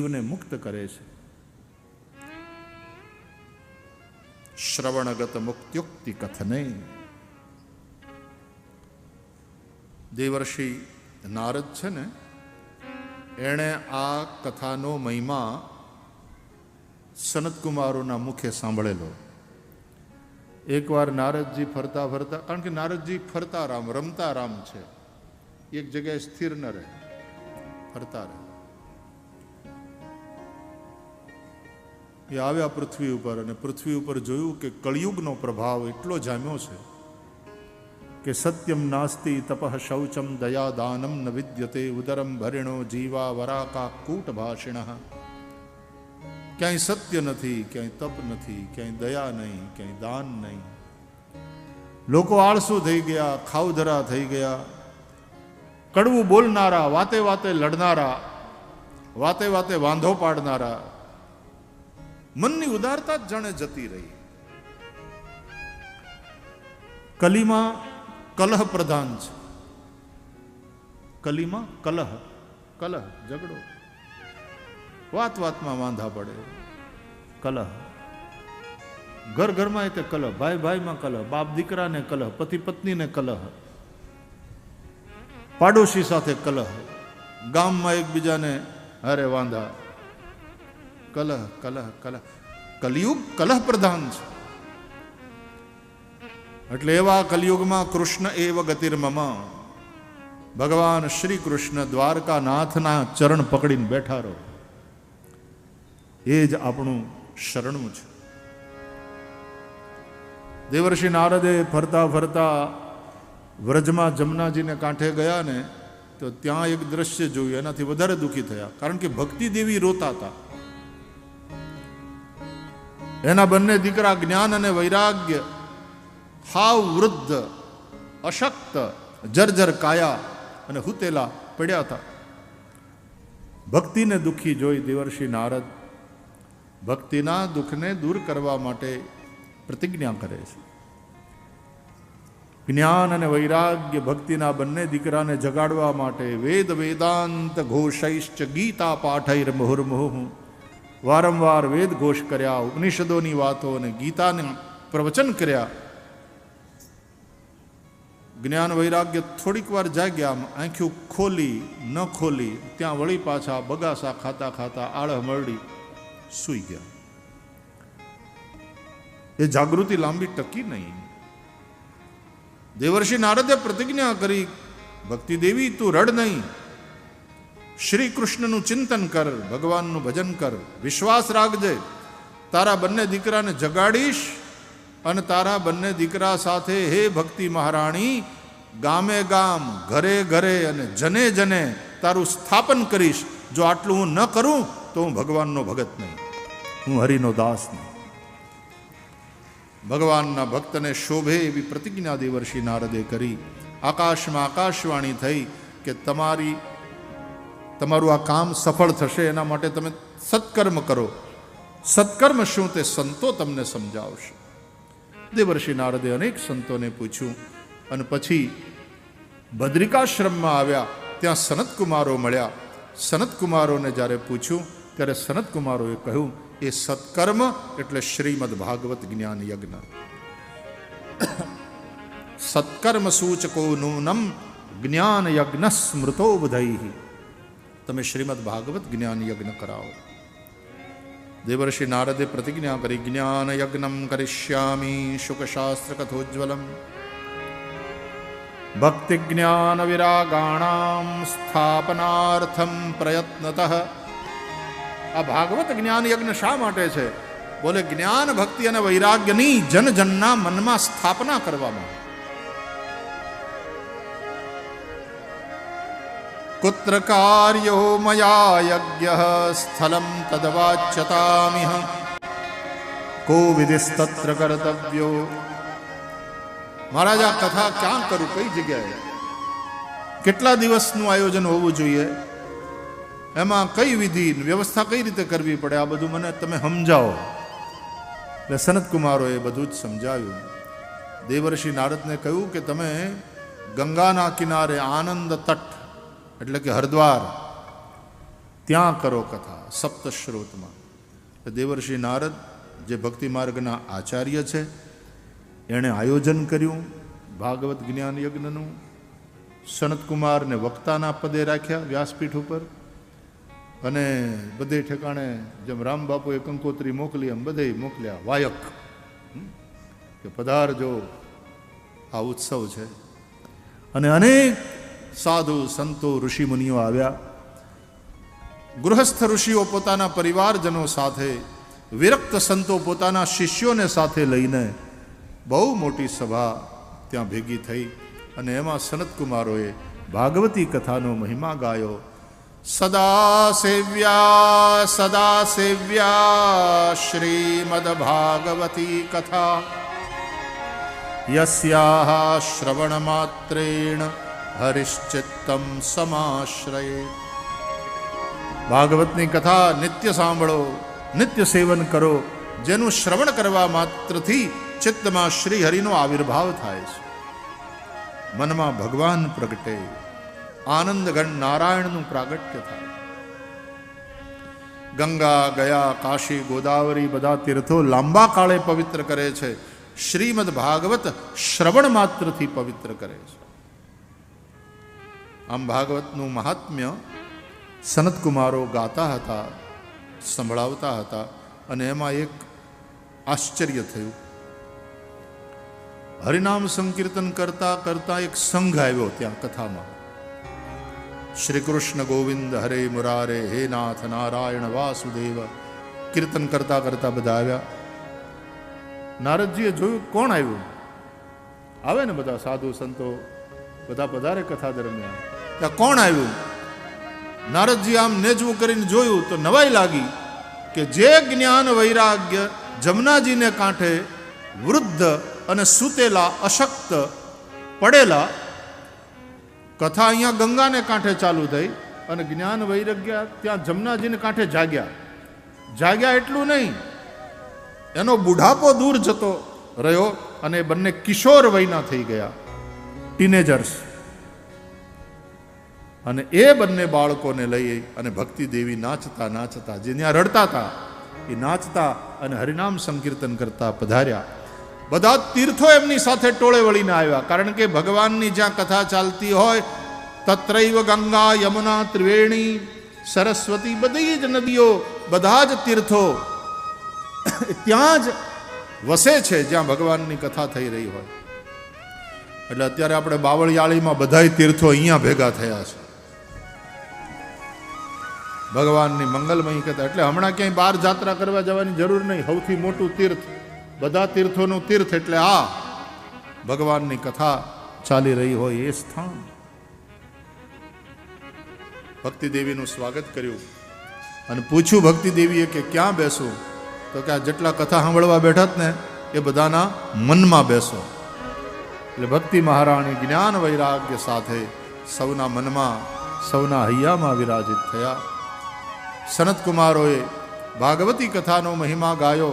જીવને મુક્ત કરે છે. શ્રવણગત મુક્ત્યુક્તિ કથને. દેવર્ષિ નારદ છે ને, એણે આ કથાનો મહિમા સનતકુમારોના મુખે સાંભળેલો. એકવાર નારદજી ફરતા ફરતા, કારણ કે નારદજી ફરતા રામ, રમતા રામ છે. એક જગ્યાએ સ્થિર ન રહે, ફરતા રહે. એ આવ્યા પૃથ્વી ઉપર અને પૃથ્વી ઉપર જોયું કે કળિયુગનો પ્રભાવ એટલો જામ્યો છે કે સત્યમ નાસ્તિ તપઃ શૌચમ દયા દાનમ ન વિદ્યતે ઉદરમ ભરિણો જીવા વરાકા કૂટ ભાષિણ ક્યાંય સત્ય નથી, ક્યાંય તપ નથી, ક્યાંય દયા નહીં, ક્યાંય દાન નહીં. લોકો આળસુ થઈ ગયા ખાવધરા થઈ ગયા. કડવું બોલનારા, વાતે વાતે લડનારા, વાતે વાતે વાંધો પાડનારા મનની ઉદારતા જ જાણે જતી રહી. કલીમાં કલહ પ્રધાન છે. કલીમાં કલહ કલહ, ઝઘડો. વાત વાતમાં વાંધા પડે. કલહ. ઘર ઘરમાં તે કલહ, ભાઈ ભાઈમાં કલહ, બાપ દીકરાને કલહ, પતિ પત્નીને કલહ. પાડોશી સાથે કલહ. ગામમાં એકબીજાને અરે વાંધા. કલહ કલહ કલહ. કલયુગ કલહ પ્રધાન છે. એટલે એવા કલયુગમાં કૃષ્ણ એવ ગતિર્મમ ભગવાન શ્રી કૃષ્ણ દ્વારકાનાથના ચરણ પકડીને બેઠા રહો. એ જ આપણું શરણું છે. દેવર્ષિ નારદે ફરતા ફરતા વ્રજમાં જમનાજીને કાંઠે ગયા ને, તો ત્યાં એક દ્રશ્ય જોયું, એનાથી વધારે દુઃખી થયા. કારણ કે ભક્તિ દેવી રોતા હતા. એના બંને દીકરા જ્ઞાન અને વૈરાગ્ય, હાવ વૃદ્ધ, અશક્ત, જર્જર કાયા અને હુતેલા પડ્યા હતા. ભક્તિને દુઃખી જોઈ દેવર્ષિ નારદ ભક્તિના દુઃખને દૂર કરવા માટે પ્રતિજ્ઞા કરે છે. જ્ઞાન અને વૈરાગ્ય ભક્તિના બંને દીકરાને જગાડવા માટે વેદ વેદાંત ઘોષૈશ્ચ ગીતા પાઠૈર મુહુર્મુહુ વારંવાર વેદ ઘોષ કર્યા, ઉપનિષદોની વાતો અને ગીતાને પ્રવચન કર્યા. જ્ઞાન વૈરાગ્ય થોડીક વાર જાગ્યા આંખ્યું ખોલી, ન ખોલી, ત્યાં વળી પાછા બગાસા ખાતા ખાતા આળહ મરડી સૂઈ ગયા. એ જાગૃતિ લાંબી ટકી નહીં. દેવર્ષિ નારદે પ્રતિજ્ઞા કરી, ભક્તિ દેવી, તું રડ નહીં. શ્રી કૃષ્ણનું ચિંતન કર, ભગવાનનું ભજન કર, વિશ્વાસ રાખજે. તારા બંને દીકરાને જગાડીશ અને તારા બંને દીકરા સાથે હે ભક્તિ મહારાણી, ગામે ગામ, ઘરે ઘરે અને જને જને તારું સ્થાપન કરીશ. જો આટલું હું ન કરું, તો હું ભગવાનનો ભગત નહીં. હું હરિનો દાસ નહીં. ભગવાનના ભક્તને શોભે એવી પ્રતિજ્ઞા દેવર્ષિ નારદે કરી. આકાશમાં આકાશવાણી થઈ કે તમારી તમારું આ કામ સફળ થશે, એના માટે તમે સત્કર્મ કરો. સત્કર્મ શું તે સંતો તમને સમજાવશે. દેવર્ષિ નારદે અનેક સંતોને પૂછ્યું અને પછી બદ્રિકાશ્રમમાં આવ્યા, ત્યાં સનતકુમારો મળ્યા. સનતકુમારોને જ્યારે પૂછ્યું, ત્યારે સનતકુમારોએ કહ્યું, એ સત્કર્મ એટલે શ્રીમદ ભાગવત જ્ઞાન યજ્ઞ. સત્કર્મ સૂચકો નૂનમ જ્ઞાન યજ્ઞ સ્મૃતો બુધૈ. તમે શ્રીમદ ભાગવત જ્ઞાન યજ્ઞ કરાવો. દેવર્ષિ નારદે પ્રતિજ્ઞા કરી, જ્ઞાન યજ્ઞમ કરિષ્યામી શુકશાસ્ત્ર કથોજ્જવલમ. ભક્તિ જ્ઞાન વિરાગાણામ સ્થાપનાર્થમ પ્રયત્નત. આ ભાગવત જ્ઞાન યજ્ઞ શા માટે છે? બોલે, જ્ઞાન ભક્તિ અને વૈરાગ્યની જનજનના મનમાં સ્થાપના કરવામાં. કુત્ર કાર્યો મયા યજ્ઞ સ્થલમ તદવાચ્યતામિહ કો વિધિસ્તત્ર કર્તવ્યો મહારાજ આ કથા ક્યાં કરું કઈ જગ્યાએ કેટલા દિવસનું આયોજન હોવું જોઈએ એમાં કઈ વિધિ વ્યવસ્થા કઈ રીતે કરવી પડે આ બધું મને તમે સમજાવો એટલે સનતકુમારોએ બધું જ સમજાવ્યું દેવર્ષિ નારદને કહ્યું કે તમે ગંગાના કિનારે આનંદ તટ એટલે કે હરદ્વાર, ત્યાં કરો કથા સપ્તશ્રોતમાં દેવર્ષિ નારદ, જે ભક્તિ માર્ગના આચાર્ય છે, એણે આયોજન કર્યું, ભાગવત જ્ઞાન યજ્ઞનું. સનતકુમારને વક્તાના પદે રાખ્યા વ્યાસપીઠ ઉપર. અને બધે ઠેકાણે જેમ રામ બાપુએ કંકોત્રી મોકલી, એમ બધે મોકલ્યા, વાયક? કે પધારજો, આ ઉત્સવ છે. અને અનેક સાધુ સંતો ઋષિમુનિઓ આવ્યા. ગૃહસ્થ ઋષિઓ પોતાના પરિવારજનો સાથે, વિરક્ત સંતો પોતાના શિષ્યોને સાથે લઈને બહુ મોટી સભા ત્યાં ભેગી થઈ અને એમાં સનતકુમારોએ ભાગવતી કથાનો મહિમા ગાયો. સદા સેવ્યા સદા સેવ્યા શ્રીમદ ભાગવતી કથા. યસ્યાહ શ્રવણ માત્રેણ હરિશ્ચિત્તમ સમાશ્રયે ભાગવતની કથા નિત્ય સાંભળો નિત્ય સેવન કરો જેનું શ્રવણ કરવા માત્રથી ચિત્તમાં શ્રી હરિનો આવિર્ભાવ થાય છે મનમાં ભગવાન પ્રગટે આનંદગણ નારાયણનું પ્રાગટ્ય થાય ગંગા ગયા કાશી ગોદાવરી બધા તીર્થો લાંબા કાળે પવિત્ર કરે છે શ્રીમદ ભાગવત શ્રવણ માત્રથી પવિત્ર કરે છે આમ ભાગવતનું મહાત્મ્ય સનતકુમારો ગાતા હતા, સંભળાવતા હતા અને એમાં એક આશ્ચર્ય થયું. હરિનામ સંકીર્તન કરતા કરતા એક સંઘ આવ્યો ત્યાં કથામાં. શ્રી કૃષ્ણ ગોવિંદ હરે મુરારે, હે નાથ નારાયણ વાસુદેવ, કીર્તન કરતા કરતા બધા આવ્યા. નારદજીએ જોયું, કોણ આવ્યું? આવે ને બધા સાધુ સંતો, બધા પધારે કથા દરમિયાન. ત્યાં કોણ આવ્યું? નારદજી આમ નેજવું કરીને જોયું તો નવાઈ લાગી કે જે જ્ઞાન વૈરાગ્ય જમનાજીને કાંઠે વૃદ્ધ અને સૂતેલા અશક્ત પડેલા કથા અહીંયા ગંગાને કાંઠે ચાલુ થઈ અને જ્ઞાન વૈરાગ્ય ત્યાં જમનાજીને કાંઠે જાગ્યા. જાગ્યા એટલું નહીં, એનો બુઢાપો દૂર જતો રહ્યો અને બંને કિશોર વયના થઈ ગયા. ટીનેજર્સ અને એ બંને બાળકોને લઈ અને ભક્તિ દેવી નાચતા નાચતા, જે ત્યાં રડતા હતા, એ નાચતા અને હરિનામ સંકીર્તન કરતા પધાર્યા. બધા તીર્થો એમની સાથે ટોળે વળીને આવ્યા, કારણ કે ભગવાનની જ્યાં કથા ચાલતી હોય, તત્રૈવ ગંગા, યમુના, ત્રિવેણી, સરસ્વતી, બધી જ નદીઓ, બધા જ તીર્થો ત્યાં જ વસે છે, જ્યાં ભગવાનની કથા થઈ રહી હોય. એટલે અત્યારે આપણે બાવળિયાળીમાં બધાય તીર્થો અહીંયા ભેગા થયા છે. ભગવાનની મંગલમય કથા. એટલે હમણાં ક્યાંય બહાર જાત્રા કરવા જવાની જરૂર નહીં. સૌથી મોટું તીર્થ. બધા તીર્થોનું તીર્થ એટલે આ. ભગવાનની કથા ચાલી રહી હોય એ સ્થાન. ભક્તિ દેવીનું સ્વાગત કર્યું. અને પૂછ્યું ભક્તિ દેવીએ કે ક્યાં બેસું? તો કે આ જેટલા કથા સાંભળવા બેઠા ને, એ બધાના મનમાં બેસો. એટલે ભક્તિ મહારાણી જ્ઞાન વૈરાગ્ય સાથે સૌના મનમાં, સૌના હૈયામાં વિરાજિત થયા. સનતકુમારોએ ભાગવતી કથાનો મહિમા ગાયો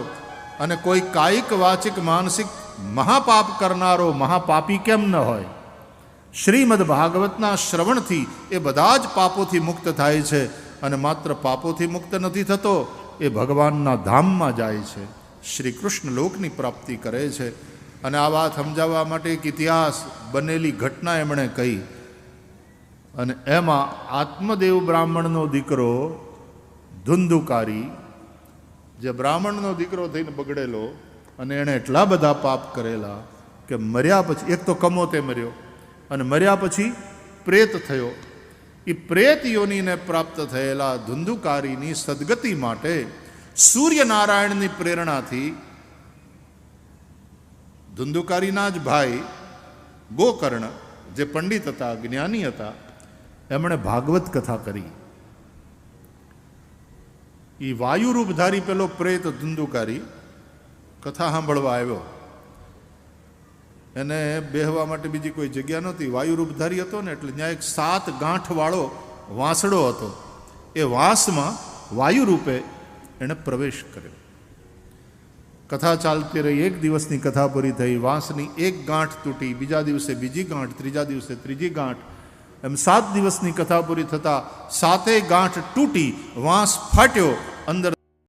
અને કોઈ કાયિક વાચિક માનસિક મહાપાપ કરનારો મહાપાપી કેમ ન હોય? શ્રીમદ ભાગવતના શ્રવણથી એ બધા જ પાપોથી મુક્ત થાય છે અને માત્ર પાપોથી મુક્ત નથી થતો, એ ભગવાનના ધામમાં જાય છે. શ્રી કૃષ્ણ લોકની પ્રાપ્તિ કરે છે. અને આ વાત સમજાવવા માટે એક ઇતિહાસ બનેલી ઘટના એમણે કહી. અને એમાં આત્મદેવ બ્રાહ્મણનો દીકરો ધુંધુકારી, જે બ્રાહ્મણનો દીકરો થઈને બગડેલો અને એણે એટલા બધા પાપ કરેલા કે મર્યા પછી, એક તો કમોતે મર્યો અને મર્યા પછી પ્રેત થયો. એ પ્રેત યોનીને પ્રાપ્ત થયેલા ધુંધુકારીની સદગતિ માટે સૂર્યનારાયણની પ્રેરણાથી ધુંધુકારીના જ ભાઈ ગોકર્ણ, જે પંડિત હતા, જ્ઞાની હતા, એમણે ભાગવત કથા કરી. એ વાયુરૂપધારી પેલો પ્રેત ધંધુકારી કથા સાંભળવા આવ્યો. એને બેહવા માટે બીજી કોઈ જગ્યા નહોતી. વાયુરૂપધારી હતો ને એટલે ત્યાં એક સાત ગાંઠવાળો વાંસડો હતો. એ વાંસમાં વાયુ રૂપે એણે પ્રવેશ કર્યો. કથા ચાલતી રહી. એક દિવસની કથા પૂરી થઈ. વાંસની એક ગાંઠ તૂટી. બીજા દિવસે બીજી ગાંઠ, ત્રીજા દિવસે ત્રીજી ગાંઠ. એમ સાત દિવસની કથા પૂરી થતાં સાતે ગાંઠ તૂટી વાંસ ફાટ્યો. અંદર